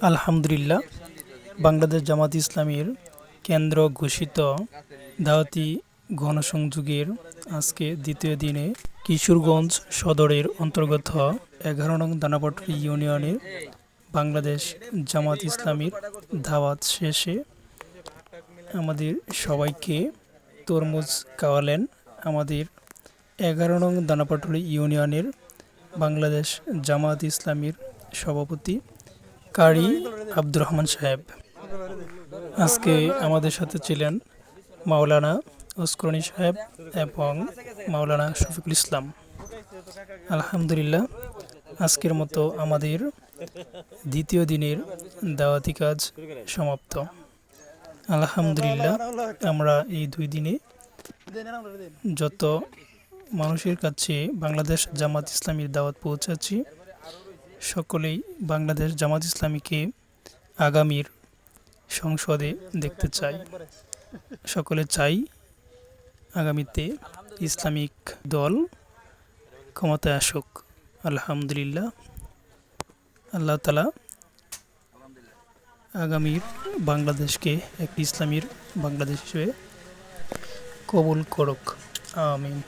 আলহামদুলিল্লাহ, বাংলাদেশ জামাত ইসলামীর কেন্দ্র ঘোষিত দাওয়াতি গণসংযোগের আজকে দ্বিতীয় দিনে কিশোরগঞ্জ সদরের অন্তর্গত এগারো নং দানাপটরি ইউনিয়নের বাংলাদেশ জামাত ইসলামীর দাওয়াত শেষে আমাদের সবাইকে তরমুজ খাওয়ালেন আমাদের এগারো নং দানাপাটুলি ইউনিয়নের বাংলাদেশ জামাত ইসলামীর সভাপতি কারি আব্দুর রহমান সাহেব। আজকে আমাদের সাথে ছিলেন মাওলানা উস্করণী সাহেব এবং মাওলানা শফিকুল ইসলাম। আলহামদুলিল্লাহ, আজকের মতো আমাদের দ্বিতীয় দিনের দাওয়াতি কাজ সমাপ্ত। আলহামদুলিল্লাহ, আমরা এই দুই দিনে যত মানুষের কাছে বাংলাদেশ জামাত ইসলামীর দাওয়াত পৌঁছাচ্ছি সকলেই বাংলাদেশ জামাত ইসলামীকে আগামীর সংসদে দেখতে চাই সকলে চাই আগামীতে ইসলামিক দল ক্ষমতায় আসুক। আলহামদুলিল্লাহ। আল্লাহ তালা আগামীর বাংলাদেশকে একটি ইসলামীর বাংলাদেশ হিসেবে কবুল করুক। আমিন।